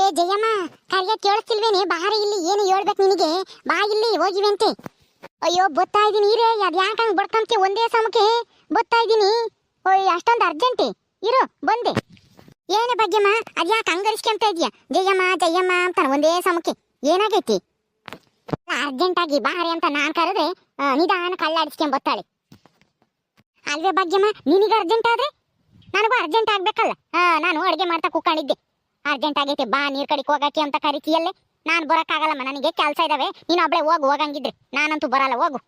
ಏ, ಜಯಮ್ಮ ಕರಿಯ ಕೇಳಿಸ್ತಿಲ್ವೇನೆ ಬಾರಿ ಇಲ್ಲಿ ಏನು ಹೇಳ್ಬೇಕು ನಿನಗೆ? ಬಾ ಇಲ್ಲಿ, ಹೋಗಿವಂತೆ. ಅಯ್ಯೋ, ಬತ್ತಾ ಇದೀನಿ ಇರೇ, ಅದ್ ಹಂಗ್ ಬಡ್ಕಂತೆ ಒಂದೇ ಸಮಕ್ಕೆ? ಬತ್ತಾ ಇದೀನಿ. ಓಯ್, ಅಷ್ಟೊಂದು ಅರ್ಜೆಂಟಿ. ಇರು, ಬಂದೆ. ಏನೇ ಬಗ್ಗೆಮ್ಮ ಅದ್ ಯಾಕೆ ಹಂಗರಿಸ್ಕೊಂತ ಇದೀಯ? ಜಯಮ್ಮ ಜಯಮ್ಮ ಅಂತ ಒಂದೇ ಸಮಕ್ಕೆ. ಏನಾಗೈತಿ? ಅರ್ಜೆಂಟ್ ಆಗಿ ಬಾರಿ ಅಂತ ನಾನ್ ಕರೆದ್ರೆ ನಿಧಾನ ಕಳ್ಳಾಡಿಸ್ಕೊಂಡ್ ಬತ್ತಾಳೆ. ಅಲ್ವೇ ಭಾಗ್ಯಮ್ಮ, ನಿನಗೆ ಅರ್ಜೆಂಟ್ ಆದ್ರೆ? ನನಗೂ ಅರ್ಜೆಂಟ್ ಆಗ್ಬೇಕಲ್ಲ. ನಾನು ಅಡುಗೆ ಮಾಡ್ತಾ ಕೂಕೊಂಡಿದ್ದೆ ಅರ್ಜೆಂಟ್ ಆಗೈತೆ ಬಾ ನೀರ್ ಕಡೆಗೆ ಹೋಗಕ್ಕೆ ಅಂತ ಕರಿತೀಯಲ್ಲೇ? ನಾನು ಬರೋಕ್ಕಾಗಲ್ಲಮ್ಮ ನನಗೆ ಕೆಲಸ ಇದಾವೆ. ನೀನು ಒಬ್ಳೆ ಹೋಗು ಹೋಗಂಗಿದ್ರೆ. ನಾನಂತೂ ಬರಲ್ಲ ಹೋಗು.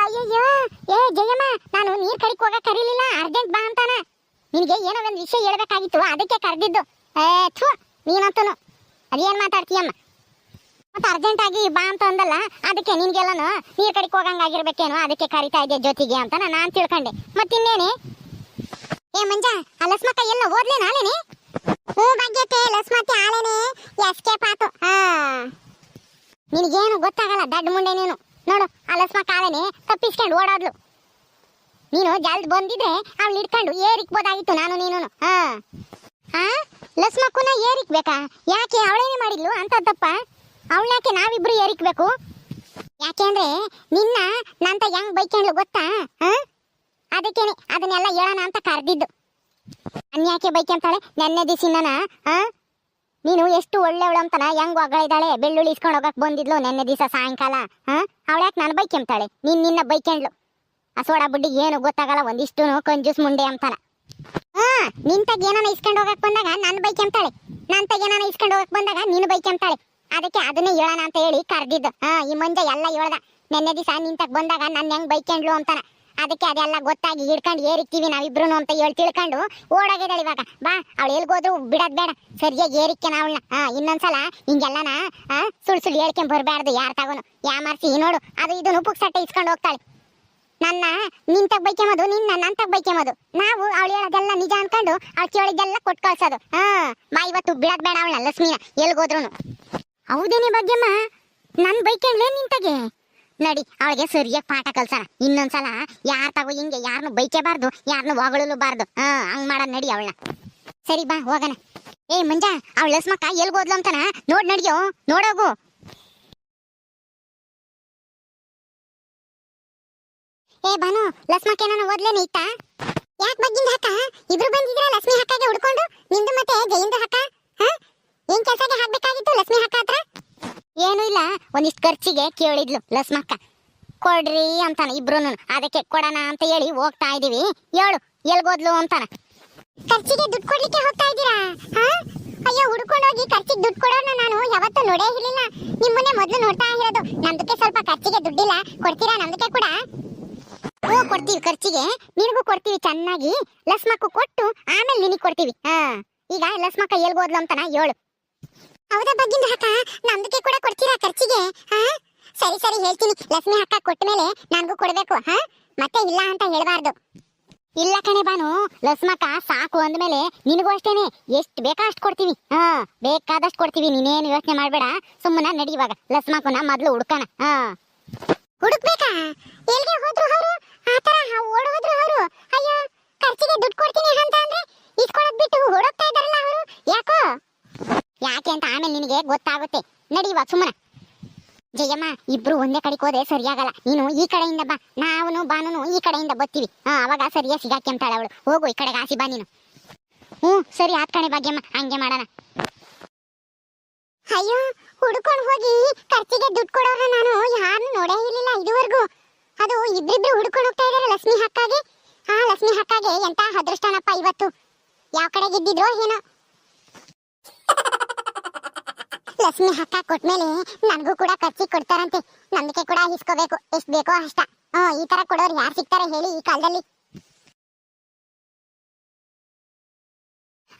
ಅಯ್ಯಯ್ಯೋ ಏ ಜಯಮ್ಮ ನಾನು ನೀರ್ ಕಡೆಗೆ ಹೋಗಕ್ ಕರೀಲಿಲ್ಲ ಅರ್ಜೆಂಟ್ ಬಾ ಅಂತಾನ. ನಿನಗೆ ಏನೋ ಒಂದು ವಿಷಯ ಹೇಳ್ಬೇಕಾಗಿತ್ತು ಅದಕ್ಕೆ ಕರೆದಿದ್ದು. ಏ ಥೂ ನೀನಂತನು. ಅದೇನ್ ಮಾತಾಡ್ತೀಯಮ್ಮ? ಮತ್ತೆ ಅರ್ಜೆಂಟ್ ಆಗಿ ಬಾ ಅಂತ ಅಂದಲ್ಲ ಅದಕ್ಕೆ ನಿನ್ಗೆಲ್ಲನು ನೀರ್ ಕಡೆಗೆ ಹೋಗಂಗಾಗಿರ್ಬೇಕೇನೋ ಅದಕ್ಕೆ ಕರಿತಾ ಇದ್ದೆ ಜೊತೆಗೆ ಅಂತ ನಾನು ತಿಳ್ಕೊಂಡೆ. ಮತ್ತಿನ್ನೇನೆ? ಏ ಮಂಜ, ಆ ಲಸ್ಮಕ್ಕ ಎಲ್ಲ ಓದ್ಲೇ ನಾಳೆನೆ? ಹ್ಞೂ ಭಾಗ್ಯತೆ ಲಸ್ಮತಿ ಆಳೆನೆ ಎಸ್ಕೇಪ್ ಆತು. ಹಾ. ನಿನಗೇನು ಗೊತ್ತಾಗಲ್ಲ, ದಡ್ಡ ಮುಂಡೆ ನೀನು. ನೋಡು, ಆ ಲಸ್ಮಕ್ಕ ಆಳೆನೆ ತಪ್ಪಿಸ್ಕೊಂಡು ಓಡೋದ್ಲು. ನೀನು ಜಲ್ದ್ ಬಂದಿದ್ರೆ ಅವ್ಳು ಹಿಡ್ಕೊಂಡು ಏರಿಕ್ಬೋದಾಗಿತ್ತು ನಾನು ನೀನು ಹಾ. ಹಾ ಲಸ್ಮಕ್ಕುನ ಏರಿಕ್ಬೇಕಾ? ಯಾಕೆ ಅವಳೇನೆ ಮಾಡಿದ್ಲು? ಅಂತದ್ದಪ್ಪ ಅವಳನ್ಯಾಕೆ ನಾವಿಬ್ರು ಏರಿಕ್ಬೇಕು? ಯಾಕೆಂದ್ರೆ ನಿನ್ನ ನಂತ ಹೆಂಗ್ ಬೈಕೊಂಡ್ಲು ಗೊತ್ತಾ? ಹಾ? ಅದಕ್ಕೇನೆ, ಅದನ್ನೆಲ್ಲ ಹೇಳೋಣ ಅಂತ ಕರೆದಿದ್ದು. ಅನ್ಯಾಕೆ ಬೈಕಂತಾಳೆ ನೆನ್ನೆ ದಿಸಿನ ನೀನು ಎಷ್ಟು ಒಳ್ಳೆವಳು ಅಂತನ, ಹೆಂಗ್ ಒಗಳಿದಾಳೆ ಬೆಳ್ಳುಳ್ಳಿ ಇಸ್ಕೊಂಡು ಹೋಗಕ್ ಬಂದಿದ್ಲು ನೆನ್ನೆ ದಿವಸ ಸಾಯಂಕಾಲ ಹಾ ಅವಳ್ಯಾಕೆ ನಾನು ಬೈಕೆಂತಾಳೆ ನೀನ್ ನಿನ್ನ ಬೈಕೆಂಡ್ಲು ಆ ಸೋಡಾ ಬುಡ್ಡಿ ಏನು ಗೊತ್ತಾಗಲ್ಲ ಒಂದಿಷ್ಟು ಕಂಜೂಸ್ ಮುಂಡೆ ಅಂತಾನ. ಹಾ ನಿಂತಾಗ ಏನಾನ ಇಸ್ಕೊಂಡು ಹೋಗಕ್ ಬಂದಾಗ ನನ್ನ ಬೈಕೆಂತಾಳೆ ನಂತಾಗ ಏನಾನ ಇಸ್ಕೊಂಡು ಹೋಗಕ್ ಬಂದಾಗ ನೀನು ಬೈಕೆಂತಾಳೆ ಅದಕ್ಕೆ ಅದನ್ನೇ ಹೇಳೋಣ ಅಂತ ಹೇಳಿ ಕರೆದಿದ್ದು. ಹಾ, ಈ ಮುಂದೆ ಎಲ್ಲ ಹೇಳ್ದ. ನೆನ್ನೆ ದಿವಸ ನಿಂತಾಗ ಬಂದಾಗ ನನ್ನ ಹೆಂಗ್ ಬೈಕೆಂಡ್ಲು ಅಂತಾನ. ಅದಕ್ಕೆ ಅದೆಲ್ಲ ಗೊತ್ತಾಗಿ ಹಿಡ್ಕೊಂಡು ಏರಿಕ್ತೀವಿ ನಾವಿಬ್ರು ಅಂತ ಹೇಳಿ ತಿಳ್ಕೊಂಡು ಓಡೋಗಿದ್ದಾಳೆ ಇವಾಗ. ಬಾ, ಅವಳು ಎಲ್ಗೋದ್ರು ಬಿಡೋದ್ ಬೇಡ. ಸರಿಯಾಗಿ ಏರಿಕೆ ನಾವಳನ್ನ ಇನ್ನೊಂದ್ಸಲ ಹಿಂಗೆಲ್ಲನ ಸುಳ್ಳು ಸುಳ್ ಸುಳ್ಳು ಹೇಳ್ಕೊಂಡ್ ಬರಬಾರ್ದು ಯಾರು ತಗೋನು. ಯಾಮಾರ್ಸಿ ನೋಡು. ಅದು ಇದನ್ನು ಪುಕ್ಸಟ್ಟೆ ಇಸ್ಕೊಂಡು ಹೋಗ್ತಾಳೆ. ನನ್ನ ನಿಂತಾಗ ಬೈಕೆಂಬೋದು ನಿನ್ನ ನಂತಾಗ ಮದು. ನಾವು ಅವಳು ಹೇಳೋದೆಲ್ಲ ನಿಜ ಅನ್ಕೊಂಡು ಅವಳು ಕೇಳಿದ್ದೆಲ್ಲ ಕೊಟ್ಟು ಕಳ್ಸೋದು ಹಾ ಬಾ, ಇವತ್ತು ಬಿಡೋದ್ ಬೇಡ ಅವಳ ಲಕ್ಷ್ಮಿನ ಎಲ್ಗೋದ್ರು ಹೌದೇನೆ ಬಗ್ಗೆಮ್ಮ ನನ್ ಬೈಕೆಂಡ್ಲೇ ನಿಂತಾಗೆ? ನಡಿ, ಅವಳಿಗೆ ಸರಿಯಾಗಿ ಪಾಠ ಕಲ್ಸೋಣ. ಇನ್ನೊಂದ್ಸಲ ಯಾರ ತಗೋ ಹಿಂಗೆ ಯಾರನ್ನು ಬೈಕೇಬಾರ್ದು ಯಾರನ್ನು ಹೊಗಳಲೂಬಾರ್ದು ಹಾ, ಹಂಗ್ ಮಾಡ, ನಡಿ ಅವಳನ್ನ. ಸರಿ ಬಾ, ಹೋಗಣ. ಏ ಮಂಜಾ, ಅವಳ ಲಸ್ಮಕ್ಕ ಎಲ್ಗೋದ್ಲು ಅಂತಾನ? ನೋಡ್, ನಡಿಯೋ, ನೋಡೋಗು. ಏ ಬಾನು ಲಸ್ಮಕ್ಕ ಏನಾನ ಓದ್ಲೇನೆ ಇತ್ತ? ಯಾಕೆ ಬಗ್ಗಿಂದ ಹಕ್ಕ ಇಬ್ರು ಬಂದಿದ್ರ ಲಕ್ಷ್ಮಿ ಹಕ್ಕಗೆ ಹುಡ್ಕೊಂಡು, ನಿಂದು ಮತ್ತೆ ಜಯಿಂದ ಹಕ್ಕ? ಏನ್ ಕೆಲ್ಸಕ್ಕೆ ಹಾಕ್ಬೇಕಾಗಿತ್ತು ಲಕ್ಷ್ಮಿ ಹಕ್ಕ ಹತ್ರ? ಏನೂ ಇಲ್ಲ ಒಂದಿಷ್ಟು ಖರ್ಚಿಗೆ ಕೇಳಿದ್ಲು ಲಸ್ಮಕ್ಕ. ಕೊಡ್ರಿ ಅಂತಾನೆ ಇಬ್ರು ಅದಕ್ಕೆ ಕೊಡೋಣ ಅಂತ ಹೇಳಿ ಹೋಗ್ತಾ ಇದೀವಿ. ಹೇಳು ಎಲ್ಗೋದ್ಲು ಅಂತಾನ. ಖರ್ಚಿಗೆ ದುಡ್ಡು ಕೊಡ್ಲಿಕ್ಕೆ ಹೋಗ್ತಾ ಇದ್ದೀರಾ? ಹಾ? ಅಯ್ಯೋ ಹುಡ್ಕೊಂಡು ಹೋಗಿ ಖರ್ಚಿಗೆ ದುಡ್ಡು ಕೊಡೋಣ ನಾನು ಯಾವತ್ತೂ ನೋಡೇ ಇರಲಿಲ್ಲ. ನಿಮ್ಮನ್ನೇ ಮೊದಲು ನೋಡ್ತಾ ಇರೋದು. ನಮ್ದಕ್ಕೆ ಸ್ವಲ್ಪ ಖರ್ಚಿಗೆ ದುಡ್ಡಿಲ್ಲ ಕೊಡ್ತೀರಾ ನಮ್ದಕ್ಕೆ ಕೂಡ? ಹ್ಞೂ ಕೊಡ್ತೀವಿ ಖರ್ಚಿಗೆ. ನಿನಗೂ ಕೊಡ್ತೀವಿ ಚೆನ್ನಾಗಿ. ಲಸ್ಮಕ್ಕು ಕೊಟ್ಟು ಆಮೇಲೆ ನಿನಗೆ ಕೊಡ್ತೀವಿ. ಹಾ. ಈಗ ಲಸ್ಮಕ್ಕ ಎಲ್ಗೋದ್ಲು ಅಂತಾನ ಹೇಳು. ಹೌದಾ ಬಗ್ಗಿಂದ ಅಕ್ಕ ನಮ್ದಕ್ಕೆ ಕೂಡ ಕೊಡ್ತೀರಾ ಖರ್ಚಿಗೆ? ಹಾ? ಸರಿ ಸರಿ, ಹೇಳ್ತೀನಿ. ಲಕ್ಷ್ಮಿ ಅಕ್ಕ ಕೊಟ್ಟ ಮೇಲೆ ನನಗೂ ಕೊಡಬೇಕು, ಹಾ? ಮತ್ತೆ ಇಲ್ಲ ಅಂತ ಹೇಳಬಾರ್ದು. ಇಲ್ಲ ಕಣೆ ಬಾನು ಲಸ್ಮಕ್ಕ ಸಾಕು ಅಂದ್ಮೇಲೆ ನಿನಗೂ ಅಷ್ಟೇನೆ. ಎಷ್ಟು ಬೇಕಾ ಅಷ್ಟು ಕೊಡ್ತೀವಿ ಹಾ, ಬೇಕಾದಷ್ಟು ಕೊಡ್ತೀವಿ. ನೀನೇನು ಯೋಚನೆ ಮಾಡಬೇಡ. ಸುಮ್ಮನೆ ನಡಿ ಇವಾಗ. ಲಸ್ಮಕ್ಕನ ಮೊದಲು ಹುಡುಕಣ, ಹಾ. ಹುಡುಕ್ಬೇಕಾ? ಎಲ್ಲಿಗೆ ಹೋದ್ರು ಅವರು? ಆತರ ಥರ ಓಡೋದ್ರು ಅವರು? ಅಯ್ಯೋ ಖರ್ಚಿಗೆ ದುಡ್ಡು ಕೊಡ್ತೀನಿ ಅಂತ ಅಂದ್ರೆ ಇಸ್ಕೊಳದ್ ಬಿಟ್ಟು ಓಡೋಗ್ತಾ ಇದಾರಲ್ಲ ಅವರು ಯಾಕೋ ಯಾಕೆ ಅಂತ ಆಮೇಲೆ ನಿನಗೆ ಗೊತ್ತಾಗುತ್ತೆ. ನಡಿ ಇವಾಗ ಸುಮ್ಮನೆ. ಜಯಮ್ಮ, ಇಬ್ರು ಒಂದೇ ಕಡೆಗೆ ಹೋದ್ರೆ ಸರಿಯಾಗಲ್ಲ. ನೀನು ಈ ಕಡೆಯಿಂದ ಬಾ. ನಾವು ಬಾನು ಈ ಕಡೆಯಿಂದ ಬತ್ತೀವಿ ಹಾ, ಅವಾಗ ಸರಿಯಾಗಿ ಸಿಗಾಕ್ಯಂತಾಳೆ ಅವಳು ಹೋಗು, ಈ ಕಡೆಗೆ ಆಸಿ ಬಾ ನೀನು. ಹ್ಞೂ, ಸರಿ, ಆತ್ ಕಣೆ ಭಾಗ್ಯಮ್ಮ. ಹಂಗೆ ಮಾಡೋಣ. ಅಯ್ಯೋ, ಹುಡ್ಕೊಂಡು ಹೋಗಿ ಖರ್ಚಿಗೆ ದುಡ್ಡು ಕೊಡೋರ ನಾನು ಯಾರು ನೋಡೇ ಇರಲಿಲ್ಲ ಇದುವರೆಗೂ. ಅದು ಇಬ್ರಿಬ್ರು ಹುಡ್ಕೊಂಡು ಹೋಗ್ತಾ ಇದಾರೆ ಲಕ್ಷ್ಮಿ ಹಕ್ಕಾಗೆ ಹಾ ಲಕ್ಷ್ಮಿ ಹಕ್ಕಾಗೆ ಎಂತ ಅದೃಷ್ಟನಪ್ಪ ಇವತ್ತು. ಯಾವ ಕಡೆಗೆ ಇದ್ದಿದ್ರೋ ಏನೋ. ಲಕ್ಷ್ಮಿ ಹಕ್ಕ ಕೊಟ್ಮೇಲೆ ನನಗೂ ಕೂಡ ಖರ್ಚಿಗೆ ಕೊಡ್ತಾರಂತೆ. ನಂಬಿಕೆ ಕೂಡ ಇಸ್ಕೋಬೇಕು ಎಷ್ಟು ಬೇಕೋ ಅಷ್ಟ. ಹ್ಮ್ ಈ ತರ ಕೊಡೋರು ಯಾರು ಸಿಗ್ತಾರೆ ಹೇಳಿ ಈ ಕಾಲದಲ್ಲಿ.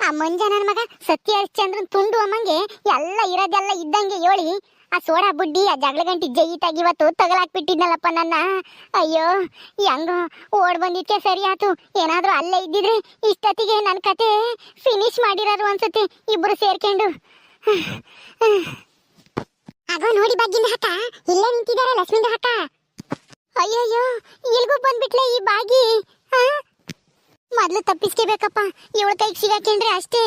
ಆ ಮಗ ಸತ್ಯ ಹರಿಶ್ಚಂದ್ರನ್ ತುಂಡು ಅಮ್ಮಂಗೆ ಎಲ್ಲ ಇರೋದೆಲ್ಲ ಇದ್ದಂಗೆ ಹೇಳಿ ಆ ಸೋಡಾ ಬುಡ್ಡಿ, ಆ ಜಗಳ ಗಂಟಿ ಜೈಟಾಗಿ ಇವತ್ತು ತಗಲಾಕ್ಬಿಟ್ಟಿದ್ನಲ್ಲಪ್ಪ ನನ್ನ. ಅಯ್ಯೋ, ಹೆಂಗ ಓಡ್ ಬಂದಿದ್ಕೆ ಸರಿ ಆತು. ಏನಾದ್ರೂ ಅಲ್ಲೇ ಇದ್ದಿದ್ರೆ ಇಷ್ಟೊತ್ತಿಗೆ ನನ್ನ ಕತೆ ಫಿನಿಶ್ ಮಾಡಿರೋದು ಅನ್ಸುತ್ತೆ ಇಬ್ರು ಸೇರ್ಕೊಂಡು. ಆಗೋ ನೋಡಿ ಬಾಗಿನ ಹಕ್ಕ ಇಲ್ಲೇ ನಿಂತಿದ್ದಾರೆ ಲಕ್ಷ್ಮಿನ ಹಕ್ಕ ಅಯ್ಯಯ್ಯೋ, ಎಲ್ಗೂ ಬಂದ್ಬಿಟ್ಲೆ ಈ ಬಾಗಿ. ಮೊದ್ಲು ತಪ್ಪಿಸ್ಕೋಬೇಕಪ್ಪ. ಇವಳ ಕೈಗೆ ಸಿಗಾಕೇನ್ರಿ ಅಷ್ಟೇ.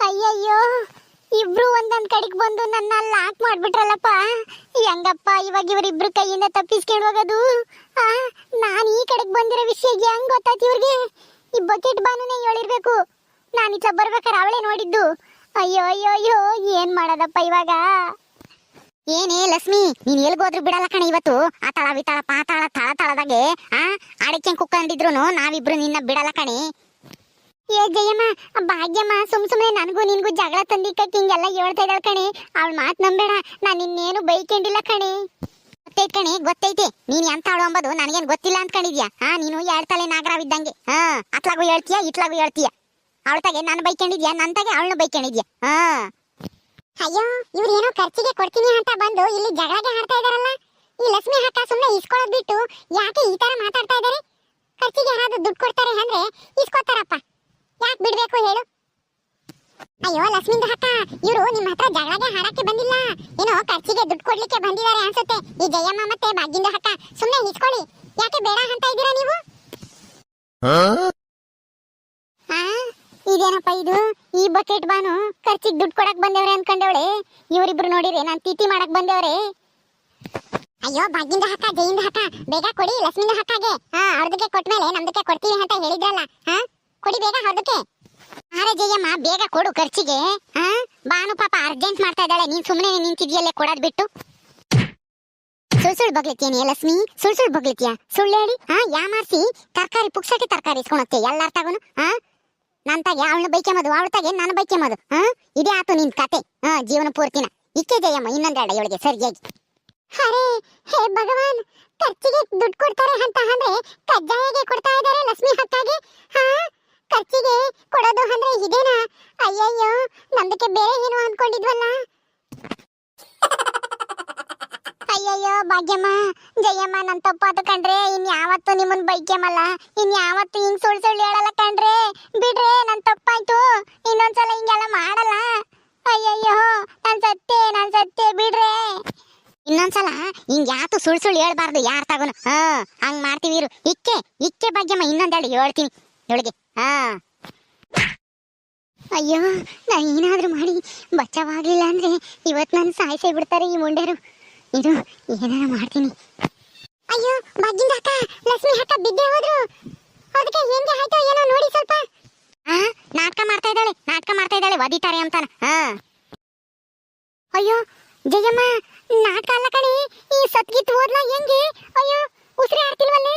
ಅಯ್ಯಯ್ಯೋ, ಇಬ್ರು ಒಂದೊಂದ್ ಕಡೆಗೆ ಬಂದು ನನ್ನ ಲಾಕ್ ಮಾಡ್ಬಿಟ್ರಲ್ಲಪ್ಪ. ಹೆಂಗಪ್ಪ, ಇವಾಗ ಇವರಿಬ್ರು ಕೈಯಿಂದ ತಪ್ಪಿಸ್ಕೊಂಡು ಹೋಗೋದು ನಾನ್ ಈ ಕಡೆಗೆ ಬಂದಿರೋ ವಿಷಯ ಹೆಂಗ್ ಗೊತ್ತಾಯ್ತು ಇವ್ರಿಗೆ? ಈ ಬಕೆಟ್ ಬಾನುನೇ ಹೇಳಿರ್ಬೇಕು. ನಾನು ಇತ್ತ ಬರ್ಬೇಕಾರೆ ಅವಳೇ ನೋಡಿದ್ದು. ಅಯ್ಯೋ ಅಯ್ಯೋ ಅಯ್ಯೋ, ಏನ್ ಮಾಡೋದಪ್ಪ ಇವಾಗ? ಏನೇ ಲಕ್ಷ್ಮಿ, ನೀನ್ ಎಲ್ಗೋದ್ರು ಬಿಡಲ್ಲ ಕಣ ಇವತ್ತು. ಆ ತಳ ವಿತಾಳ ಪಾತಾಳ ತಳ ತಳದಾಗೆ, ಆ? ಅಡಕೆ ಕುಕ್ಕಂಡಿದ್ರು ನಾವಿಬ್ರು ನಿನ್ನ ಬಿಡಲ್ಲ ಕಣಿ. ಏ ಜಯಮ್ಮ, ಭಾಗ್ಯಮ್ಮ, ಸುಮ್ ಸುಮ್ನೆ ನನಗೂ ನಿನ್ಗೂ ಜಗಳ ತಂದಿಕ್ಕಕ್ಕೆ ಹಿಂಗೆಲ್ಲ ಹೇಳ್ತಾ ಇದ್ದಾಳ ಕಣಿ. ಅವಳ ಮಾತ್ ನಂಬೇಡ, ನಾನು ನಿನ್ನೇನು ಬೈಕೊಂಡಿಲ್ಲ ಕಣಿ. ಗೊತ್ತೈತೆ ಕಣಿ, ಗೊತ್ತೈತೆ. ನೀನ್ ಅವಳು ಅಂಬದು, ನನಗೇನ್ ಗೊತ್ತಿಲ್ಲ ಅಂತ ಕಣಿದ್ಯಾ ಹಾ ನೀನು ಎರಡು ತಲೆ ನಾಗರಾವಿದ್ದಂಗೆ ಹಾ, ಅತ್ಲಾಗು ಹೇಳ್ತೀಯ, ಇತ್ಲಾಗು ಹೇಳ್ತೀಯ? ಅವಳ ನನ್ನ ನಾನು ಬೈಕೊಂಡಿದ್ಯಾ? ನಂತಾಗೆ ತಗೆ ಅವಳನ್ನ ಬೈಕೊಂಡಿದ್ಯಾ? ಹಾ. ಅಯ್ಯೋ ಇವ್ರು ಏನೋ ಖರ್ಚಿಗೆ ಕೊಡ್ತೀನಿ ಅಂತ ಬಂದು ಇಲ್ಲಿ ಜಗಳಗೆ ಹಾಡ್ತಾ ಇದಾರಲ್ಲ? ಈ ಲಕ್ಷ್ಮಿ ಅಕ್ಕ ಸುಮ್ಮನೆ ಇಸ್ಕೊಳ್ಳೋದು ಬಿಟ್ಟು ಯಾಕೆ ಈ ತರ ಮಾತಾಡ್ತಾ ಇದಾರೆ? ಖರ್ಚಿಗೆ ಯಾರಾದ್ರೂ ದುಡ್ಡು ಕೊಡ್ತಾರೆ ಅಂದ್ರೆ ಇಸ್ಕೋತಾರಪ್ಪ ಯಾಕೆ ಬಿಡ್ಬೇಕು ಹೇಳು? ಅಯ್ಯೋ ಲಕ್ಷ್ಮಿಂದ ಅಕ್ಕ ಇವರು ನಿಮ್ಮ ಹತ್ರ ಜಗಳಗೆ ಹಾಡಕ್ಕೆ ಬಂದಿಲ್ಲ. ಏನೋ ಖರ್ಚಿಗೆ ದುಡ್ಡು ಕೊಡ್ಲಿಕ್ಕೆ ಬಂದಿದ್ದಾರೆ ಅನ್ಸುತ್ತೆ. ಈ ಜಯಮ್ಮ ಮತ್ತೆ ಭಾಗ್ಯಂದ ಅಕ್ಕ ಸುಮ್ಮನೆ ಇಸ್ಕೊಳ್ಳಿ ಯಾಕೆ ಬೇಡ ಅಂತ ಇದ್ದೀರಾ ನೀವು? ಆ ಇದೇನಪ್ಪ ಇದು? ಈ ಬಕೆಟ್ ಬಾನು ಖರ್ಚಿಗೆ ದುಡ್ಡು ಕೊಡಕ್ ಬಂದವ್ರೆ ಅನ್ಕೊಂಡವಳೆ. ಇವರಿಬ್ರು ನೋಡಿರಿ ನಾನ್ ತಿಥಿ ಮಾಡಕ್ ಬಂದವ್ರೆ. ಅಯ್ಯೋ, ಬಾಗಿಂದ ಹಕ್ಕ ಜೈಯಿಂದ ಹಕ್ಕ ಬೇಗ ಕೊಡಿ ಲಕ್ಷ್ಮಿಂದ ಹಕ್ಕಾಗೆ ಹಾ, ಅವ್ರದಕ್ಕೆ ಕೊಟ್ಮೇಲೆ ನಮ್ದಕ್ಕೆ ಕೊಡ್ತೀವಿ ಅಂತ ಹೇಳಿದ್ರಲ್ಲ. ಹಾ, ಕೊಡಿ ಬೇಗ ಅವ್ರದಕ್ಕೆ. ಆರೆ ಜಯಮ್ಮ, ಬೇಗ ಕೊಡು ಖರ್ಚಿಗೆ. ಹಾ, ಬಾನು ಪಾಪ ಅರ್ಜೆಂಟ್ ಮಾಡ್ತಾ ಇದ್ದಾಳೆ. ನೀನ್ ಸುಮ್ಮನೆ ನಿಂತಿದ್ಯಲ್ಲೇ ಕೊಡದ್ ಬಿಟ್ಟು. ಸುಳ್ ಸುಳ್ ಬಗ್ಲಿತ್ಯೇನೆ ಲಕ್ಷ್ಮಿ? ಸುಳ್ ಸುಳ್ ಬಗ್ಲಿತ್ಯಾ? ಸುಳ್ಳು ಹೇಳಿ ಹಾ ಯಾಮಾರ್ಸಿ ತರಕಾರಿ, ಪುಕ್ಸಕ್ಕೆ ತರಕಾರಿ ಇಸ್ಕೊಂಡೋಗ್ತೀಯ ಎಲ್ಲಾರ್ ತಗೋನು ಹಾ? ನನ್ ತಾಗೆ ಅವಳನ್ನ ಮಾಡು ಅವಳ ತಾಗೆ ನಾನು ಮಾಡು ಹಾ? ಇದೇ ಆತು ನಿನ್ ಕತೆ. ಹಾ, ಜೀವನ ಪೂರ್ತಿನ. ಇಕ್ಕೆ ಜಯಮ್ಮ ಇನ್ನೊಂದೆರಡ ಇವಳಿಗೆ. ಸರಿಯಾಗಿ ಅರೆ, ಹೇ ಭಗವಾನ್, ಖರ್ಚಿಗೆ ದುಡ್ಡು ಕೊಡ್ತಾರೆ ಅಂತ ಅಂದ್ರೆ ಕಜ್ಜಾಯಗೆ ಕೊಡ್ತಾ ಇದ್ದಾರೆ ಲಕ್ಷ್ಮಿ ಹಕ್ಕಾಗೆ? ಹಾ? ಖರ್ಚಿಗೆ ಕೊಡೋದು ಅಂದ್ರೆ ಇದೇನಾ? ಅಯ್ಯಯ್ಯೋ, ನಮ್ದಕ್ಕೆ ಬೇರೆ ಏನು ಅನ್ಕೊಂಡಿದ್ವಲ್ಲ ಭಾಗ್ಯಮ್ಮ, ಜಯಮ್ಮ, ನನ್ ತಪ್ಪಾತು ಕಣ್ರೆ, ಇನ್ ಯಾವತ್ತು ನಿಮ್ಮನ್ ಬೈಕ್ಯಮಲ್ಲ ಇನ್ ಯಾವತ್ತು ಹಿಂಗ್ ಸುಳ್ ಸುಳ್ಳು ಹೇಳಲ್ಲ ಕಣ್ರೆ. ಬಿಡ್ರೆ, ನನ್ ತಪ್ಪಾಯ್ತು. ಇನ್ನೊಂದ್ಸಲ ಹಿಂಗೆಲ್ಲ ಮಾಡಲ್ಲ. ಅಯ್ಯಯ್ಯೋ, ನಾನ್ ಸತ್ತೆ ನಾನ್ ಸತ್ತೆ, ಬಿಡ್ರೆ. ಇನ್ನೊಂದ್ಸಲ ಹಿಂಗ್ ಯಾತು ಸುಳ್ ಸುಳ್ಳು ಹೇಳ್ಬಾರ್ದು, ಯಾರ್ ತಗೋನು. ಹಾ, ಹಂಗ್ ಮಾಡ್ತೀವಿ ಇಕ್ಕೆ ಇಕ್ಕೆ ಭಾಗ್ಯಮ್ಮ ಇನ್ನೊಂದೆರಡು ಹೇಳ್ತೀನಿ. ಇವಳಿಗೆ, ಹಾ. ಅಯ್ಯೋ, ನಾನು ಏನಾದ್ರೂ ಮಾಡಿ ಬಚಾವಾಗ್ಲಿಲ್ಲ ಅಂದ್ರೆ ಇವತ್ತು ನಾನು ಸಾಯಿಸೇ ಬಿಡ್ತಾರೆ ಈ ಮುಂಡೆರು. ಇದು ಏನಾರ ಮಾಡ್ತೀನಿ. ಅಯ್ಯೋ ಬಗ್ಗಿಂದ ಅಕ್ಕ ಲಕ್ಷ್ಮಿ ಅಕ್ಕ ಬಿದ್ದೆ ಹೋದ್ರು. ಅದಕ್ಕೆ ಹೆಂಗೆ ಆಯ್ತೋ ಏನೋ ನೋಡಿ ಸ್ವಲ್ಪ. ಆ ನಾಟಕ ಮಾಡ್ತಾ ಇದ್ದಾಳೆ ನಾಟಕ ಮಾಡ್ತಾ ಇದ್ದಾಳೆ ಒದಿತಾರೆ ಅಂತಾನ. ಹಾ. ಅಯ್ಯೋ ಜಯಮ್ಮ ನಾಟಕ ಅಲ್ಲ ಕಣಿ ಈ ಸತ್ಗಿತ್ತು ಹೋದ್ಲಾ ಹೆಂಗೆ? ಅಯ್ಯೋ ಉಸಿರಿ ಆಡ್ತಿಲ್ವಲ್ಲೇ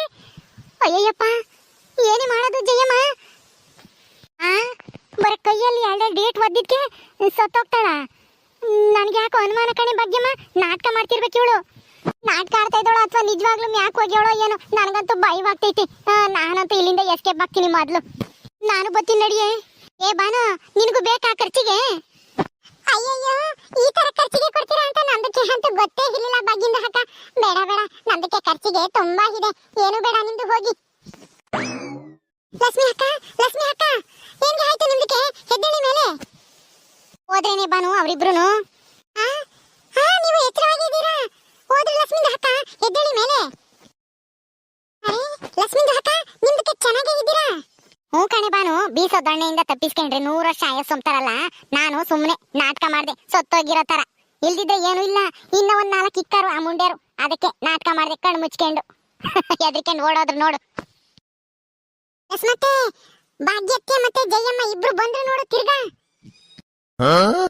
ಅಯ್ಯಯ್ಯಪ್ಪ ಏನೇ ಮಾಡೋದು ಜಯಮ್ಮ? ಆ ಬರ ಕೈಯಲ್ಲಿ ಎರಡೇ ಡೇಟ್ ಒದ್ದಿದ್ಕೆ ಸತ್ತೋಗ್ತಾಳ? ನನಗೆ ಯಾಕೋ ಅನುಮಾನ ಕಣೆ ಭಾಗ್ಯಮ್ಮ? ನಾಟಕ ಮಾಡ್ತಿರ್ಬೇಕು ಇವಳು. ನಾಟಕ ಆಡ್ತಾ ಇದ್ದಳು ಅಥವಾ ನಿಜವಾಗ್ಲೂ ಮ್ಯಾಕ್ ಹೋಗ್ಯವಳೋ ಏನೋ? ನನಗಂತೂ ಭಯವಾಗ್ತೈತಿ. ನಾನಂತೂ ಇಲ್ಲಿಂದ ಎಸ್ಕೇಪ್ ಆಗ್ತೀನಿ ಮೊದಲು. ನಾನು ಬತ್ತೀನಿ ನಡಿಯೇ. ಏ ಬಾನು, ನಿನಗೂ ಬೇಕಾ ಖರ್ಚಿಗೆ? ಅಯ್ಯಯ್ಯೋ, ಈ ತರ ಖರ್ಚಿಗೆ ಕೊಡ್ತೀರಾ ಅಂತ ನಂದಕ್ಕೆ ಅಂತ ಗೊತ್ತೇ ಇರಲಿಲ್ಲ ಬಗ್ಗಿಂದ ಹಾಕ ಬೇಡ ಬೇಡ, ನಂದಕ್ಕೆ ಖರ್ಚಿಗೆ ತುಂಬಾ ಇದೆ. ಏನು ಬೇಡ ನಿಂದು ಹೋಗಿ. ಲಕ್ಷ್ಮಿ ಅಕ್ಕ ಲಕ್ಷ್ಮಿ ಅಕ್ಕ, ಏನ್ಗೆ ಆಯ್ತು ನಿಮ್ದಕ್ಕೆ? ಹೆದ್ದಳಿ ಮೇಲೆ? ಹೋದ್ರೇನೆ ಬಾನು ಆ? ನೀವು ಎಚ್ಚರವಾಗಿದ್ದೀರಾ? ಹೋದ್ರಿ ಲಕ್ಷ್ಮಿಂದ ಅಕ್ಕ ಹೆದ್ದಳಿ ಮೇಲೆ. ಅರೆ ಲಕ್ಷ್ಮಿಂದ ಅಕ್ಕ, ನಿಮ್ದಕ್ಕೆ ಚೆನ್ನಾಗೇ ಇದ್ದೀರಾ? ಹ್ಞೂ ಕಣೆ ಬಾನು ಬೀಸೋ ದಣ್ಣೆಯಿಂದ ತಪ್ಪಿಸ್ಕೊಂಡ್ರೆ ನೂರು ವರ್ಷ ಸುಮ್ತಾರಲ್ಲ ನಾನು ಸುಮ್ಮನೆ ನಾಟಕ ಮಾಡಿದೆ, ಸತ್ತೋಗಿರೋ ತರ ಇಲ್ದಿದ್ರೆ ಏನೂ ಇಲ್ಲ, ಇನ್ನ ಒಂದ್ ನಾಲ್ಕು ಇಕ್ಕಾರು ಆ ಮುಂಡ್ಯಾರು, ಅದಕ್ಕೆ ನಾಟಕ ಮಾಡ್ದೆ ಕಣ್ಣು ಮುಚ್ಕೊಂಡು. ಎದ್ರಿಕೊಂಡು ಓಡೋದ್ರು ನೋಡು. ಮತ್ತೆ, ಭಾಗ್ಯಕ್ಕೆ ಮತ್ತೆ ಜಯಮ್ಮ ಇಬ್ರು ಬಂದ್ರು ನೋಡು ತಿರ್ಗಾ. 嗯